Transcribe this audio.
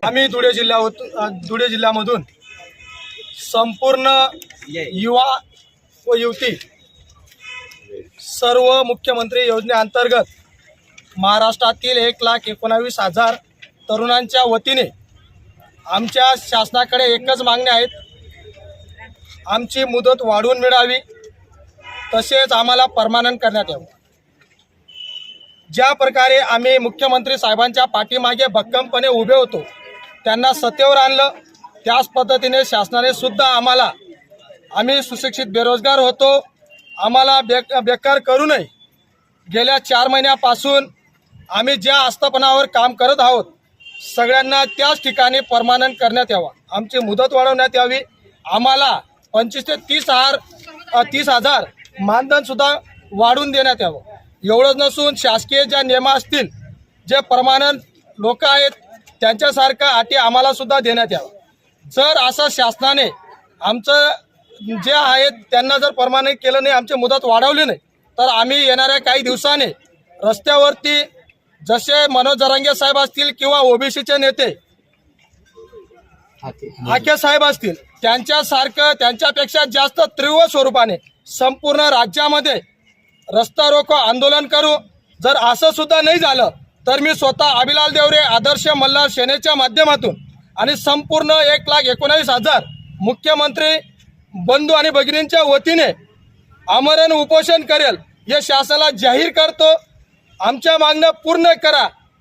आम्ही धुळे जिल्हा धुळे जिल्ह्यामधून संपूर्ण युवा व युवती सर्व मुख्यमंत्री योजनेअंतर्गत महाराष्ट्रातील एक लाख एकोणावीस हजार तरुणांच्या वतीने आमच्या शासनाकडे एकच मागण्या आहेत आमची मुदत वाढवून मिळावी. तसेच आम्हाला परमानंट करण्यात यावं. ज्या प्रकारे आम्ही मुख्यमंत्री साहेबांच्या पाठीमागे भक्कमपणे उभे होतो त्यांना सत्तेवर आणलं. त्याच पद्धतीने शासनाने सुद्धा आम्हाला आम्ही सुशिक्षित बेरोजगार होतो. आम्हाला बे बेकार करू नये. गेल्या चार महिन्यापासून आम्ही ज्या आस्थापनावर काम करत आहोत सगळ्यांना त्याच ठिकाणी परमानंट करण्यात यावा. आमची मुदत वाढवण्यात यावी. आम्हाला पंचवीस ते तीस हजार तीस हजार मानधनसुद्धा वाढवून देण्यात यावं. एवढंच नसून शासकीय ज्या नियमा असतील जे परमानंट लोक आहेत त्यांच्यासारखं अटी आम्हाला सुद्धा देण्यात यावं. जर असं शासनाने आमचं जे आहेत त्यांना जर परमानंट केलं नाही आमची मुदत वाढवली नाही तर आम्ही येणाऱ्या काही दिवसाने रस्त्यावरती जसे मनोज जरांगे साहेब असतील किंवा ओबीसीचे नेते आखे साहेब असतील त्यांच्यासारखं त्यांच्यापेक्षा जास्त तीव्र स्वरूपाने संपूर्ण राज्यामध्ये रस्ता रोको आंदोलन करू. जर असं सुद्धा नाही झालं तर मी स्वतः अभिलाल देवरे आदर्श मल्हार सेनेच्या माध्यमातून आणि संपूर्ण एक लाख एकोणावीस हजार मुख्यमंत्री बंधू आणि भगिनींच्या वतीने आमरण उपोषण करेल हे शासनाला जाहीर करतो. आमच्या मागण्या पूर्ण करा.